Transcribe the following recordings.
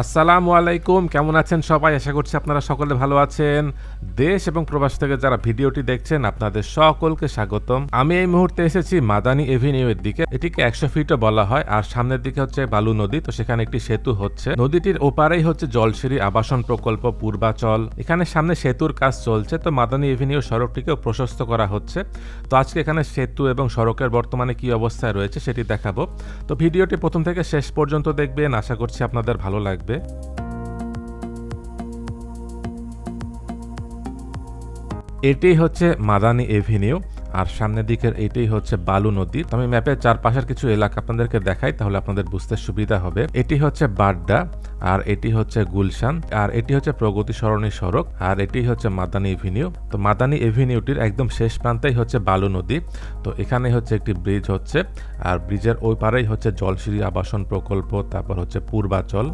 আসসালামু আলাইকুম, কেমন আছেন সবাই? আশা করছি আপনারা সকলে ভালো আছেন। দেশ এবং প্রবাস থেকে যারা ভিডিওটি দেখছেন, আপনাদের সকলকে স্বাগতম। আমি এই মুহূর্তে এসেছি মাদানী এভিনিউ এর দিকে। এটিকে একশো ফিটও বলা হয়, আর সামনের দিকে হচ্ছে বালু নদী, তো সেখানে একটি সেতু হচ্ছে। নদীটির ওপারেই হচ্ছে জলসিঁড়ি আবাসন প্রকল্প, পূর্বাচল। এখানে সামনে সেতুর কাজ চলছে, তো মাদানী এভিনিউ সড়কটিকেও প্রশস্ত করা হচ্ছে। তো আজকে এখানে সেতু এবং সড়কের বর্তমানে কি অবস্থায় রয়েছে সেটি দেখাবো। তো ভিডিওটি প্রথম থেকে শেষ পর্যন্ত দেখবেন, আশা করছি আপনাদের ভালো লাগবে। এটি হচ্ছে মাদানী এভিনিউ, আর সামনের দিকের এটাই হচ্ছে বালু নদী। আমি ম্যাপের চারপাশের কিছু এলাকা আপনাদেরকে দেখাই, তাহলে আপনাদের বুঝতে সুবিধা হবে। এটি হচ্ছে বাড্ডা, আর এটি হচ্ছে গুলশান, আর এটি হচ্ছে প্রগতি সরণী সড়ক, আর এটি হচ্ছে মাদানী এভিনিউ। তো মাদানী এভিনিউটির একদম শেষ প্রান্তেই হচ্ছে বালু নদী। তো এখানে হচ্ছে একটি ব্রিজ হচ্ছে, আর ব্রিজের ওই পারেই হচ্ছে জলসিঁড়ি আবাসন প্রকল্প, তারপর হচ্ছে পূর্বাচল।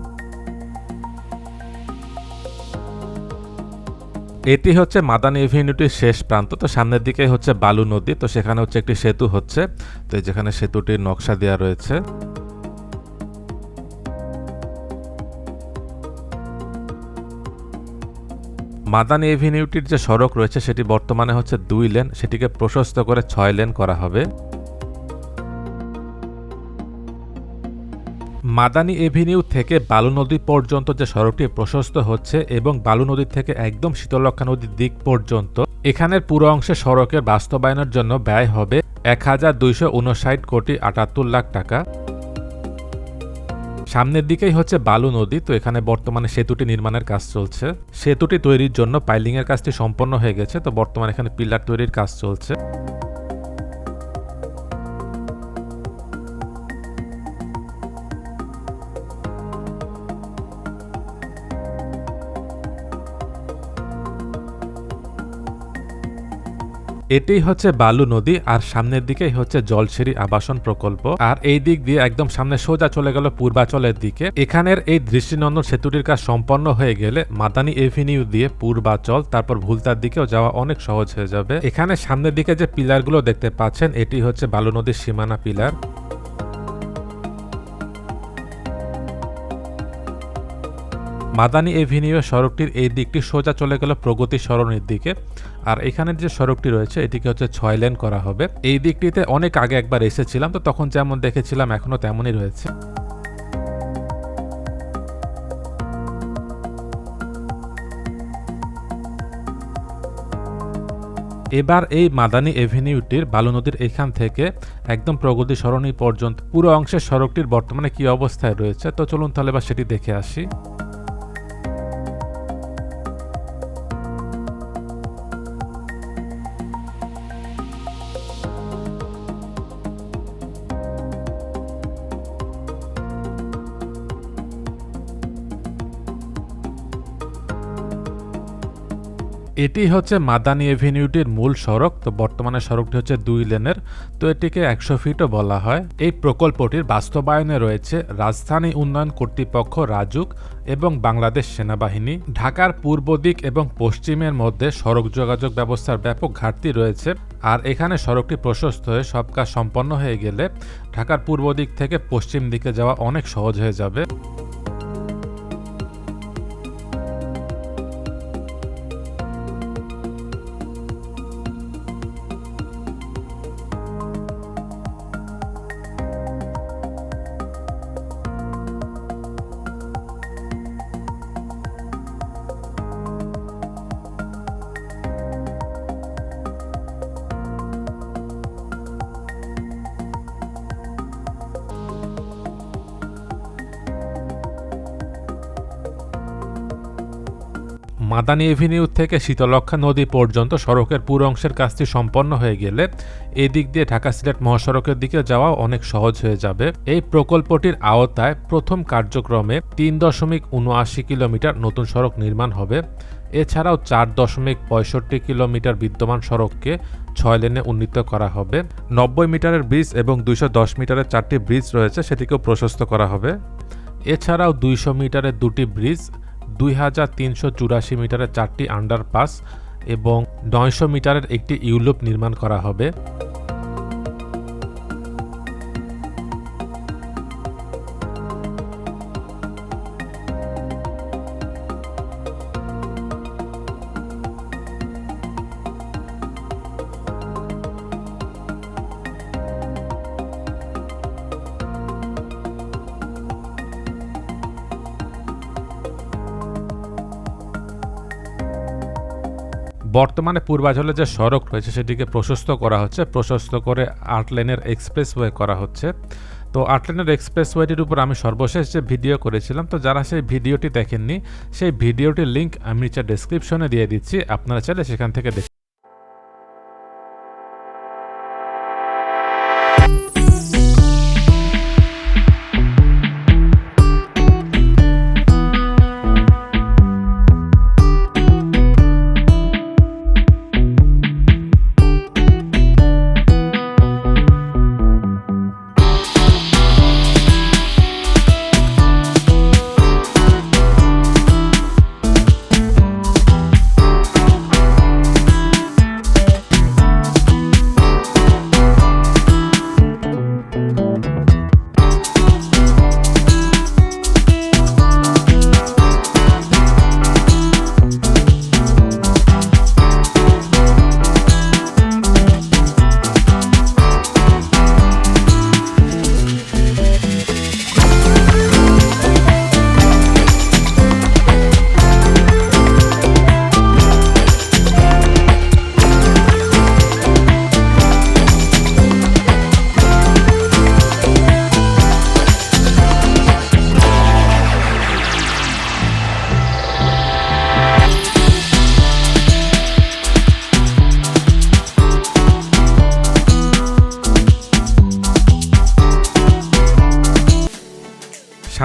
এটি হচ্ছে মাদানী এভিনিউটির শেষ প্রান্ত। তো সামনের দিকে হচ্ছে বালু নদী, তো সেখানে হচ্ছে একটি সেতু হচ্ছে। তো যেখানে সেতুটির নকশা দেওয়া রয়েছে। মাদানী এভিনিউটির যে সড়ক রয়েছে, সেটি বর্তমানে হচ্ছে দুই লেন। সেটিকে প্রশস্ত করে ছয় লেন করা হবে। মাদানী এভিনিউ থেকে বালু নদী পর্যন্ত যে সড়কটি প্রশস্ত হচ্ছে এবং বালু নদী থেকে একদম শীতলক্ষা নদীর দিক পর্যন্ত, এখানের পুরো অংশে সড়কের বাস্তবায়নের জন্য ব্যয় হবে এক হাজার দুইশো উনষাট কোটি আটাত্তর লাখ টাকা। সামনের দিকেই হচ্ছে বালু নদী, তো এখানে বর্তমানে সেতুটি নির্মাণের কাজ চলছে। সেতুটি তৈরির জন্য পাইলিং এর কাজটি সম্পন্ন হয়ে গেছে, তো বর্তমানে এখানে পিলার তৈরির কাজ চলছে। এটি হচ্ছে বালু নদী আর সামনের দিকেই হচ্ছে জলসিঁড়ি আবাসন প্রকল্প। আর এই দিক দিয়ে একদম সামনে সোজা চলে গেল পূর্বাচলের দিকে। এখানের এই দৃষ্টিনন্দন সেতুটির কাজ সম্পন্ন হয়ে গেলে মাদানী এভিনিউ দিয়ে পূর্বাচল, তারপর ভুলতার দিকেও যাওয়া অনেক সহজ হয়ে যাবে। এখানে সামনের দিকে যে পিলারগুলো দেখতে পাচ্ছেন, এটি হচ্ছে বালু নদীর সীমানা পিলার। মাদানী এভিনিউ সড়কটির এই দিকটি সোজা চলে গেল প্রগতি সরণির দিকে। আর এখানের যে সড়কটি রয়েছে, এটিকে হচ্ছে ছয় লেন করা হবে। এই দিকটিতে অনেক আগে একবার এসেছিলাম, তো তখন যেমন দেখেছিলাম, এখনও তেমনই রয়েছে। এবার এই মাদানী এভিনিউটির বালু নদীর এখান থেকে একদম প্রগতি সরণি পর্যন্ত, পুরো অংশের সড়কটির বর্তমানে কি অবস্থায় রয়েছে, তো চলুন তাহলে বা সেটি দেখে আসি। এটি হচ্ছে মাদানি এভিনিউটির মূল সড়ক, তো বর্তমানে সড়কটি হচ্ছে দুই লেনের, তো এটিকে একশো ফিটও বলা হয়। এই প্রকল্পটির বাস্তবায়নে রয়েছে রাজধানী উন্নয়ন কর্তৃপক্ষ রাজুক এবং বাংলাদেশ সেনাবাহিনী। ঢাকার পূর্ব দিক এবং পশ্চিমের মধ্যে সড়ক যোগাযোগ ব্যবস্থার ব্যাপক ঘাটতি রয়েছে, আর এখানে সড়কটি প্রশস্ত হয়ে সব কাজ সম্পন্ন হয়ে গেলে ঢাকার পূর্ব দিক থেকে পশ্চিম দিকে যাওয়া অনেক সহজ হয়ে যাবে। মাদানী এভিনিউ থেকে শীতলক্ষা নদী পর্যন্ত সড়কের পুরো অংশের কাজটি সম্পন্ন হয়ে গেলে এই দিক দিয়ে ঢাকা সিলেট মহাসড়কের দিকে যাওয়া অনেক সহজ হয়ে যাবে। এই প্রকল্পটির আওতায় প্রথম কার্যক্রমে তিন দশমিক উনআশি কিলোমিটার নতুন সড়ক নির্মাণ হবে। এছাড়াও চার দশমিক পঁয়ষট্টি কিলোমিটার বিদ্যমান সড়ককে ছয় লেনে উন্নীত করা হবে। নব্বই মিটারের ব্রিজ এবং দুইশো দশ মিটারের চারটি ব্রিজ রয়েছে, সেটিকেও প্রশস্ত করা হবে। এছাড়াও দুইশো মিটারের দুটি ব্রিজ দুই হাজার তিনশো চুরাশি মিটারের চারটি আন্ডারপাস এবং নয়শো মিটারের একটি ইউলোপ নির্মাণ করা হবে। বর্তমানে পূর্বাঞ্চলে যে সড়ক রয়েছে সেটিকে প্রশস্ত করা হচ্ছে। প্রশস্ত করে আট লেনের এক্সপ্রেসওয়ে করা হচ্ছে। তো আট লেনের এক্সপ্রেসওয়েটির উপর আমি সর্বশেষ যে ভিডিও করেছিলাম, তো যারা সেই ভিডিওটি দেখেননি, সেই ভিডিওটির লিঙ্ক আমি নিচে ডেসক্রিপশনে দিয়ে দিচ্ছি। আপনারা চাইলে সেখান থেকে দেখে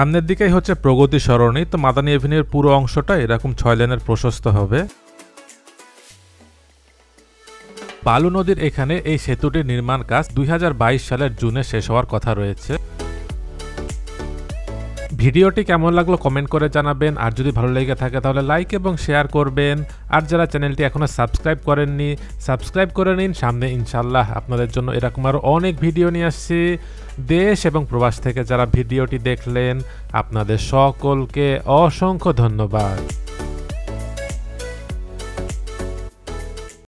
সামনের দিকেই হচ্ছে প্রগতি সরণি। তো মাদানি এভিনিউর পুরো অংশটা এরকম ছয় লেনের প্রশস্ত হবে। বালু নদীর এখানে এই সেতুটির নির্মাণ কাজ দুই হাজার বাইশ সালের জুনে শেষ হওয়ার কথা রয়েছে। ভিডিওটি কেমন লাগল কমেন্ট করে জানাবেন। আর যদি ভালো লেগে থাকে তাহলে লাইক এবং শেয়ার করবেন। আর যারা চ্যানেলটি এখনও সাবস্ক্রাইব করেননি, সাবস্ক্রাইব করে নিন। সামনে ইনশাল্লাহ আপনাদের জন্য এরকম আরও অনেক ভিডিও নিয়ে আসছি। দেশ এবং প্রবাস থেকে যারা ভিডিওটি দেখলেন, আপনাদের সকলকে অসংখ্য ধন্যবাদ।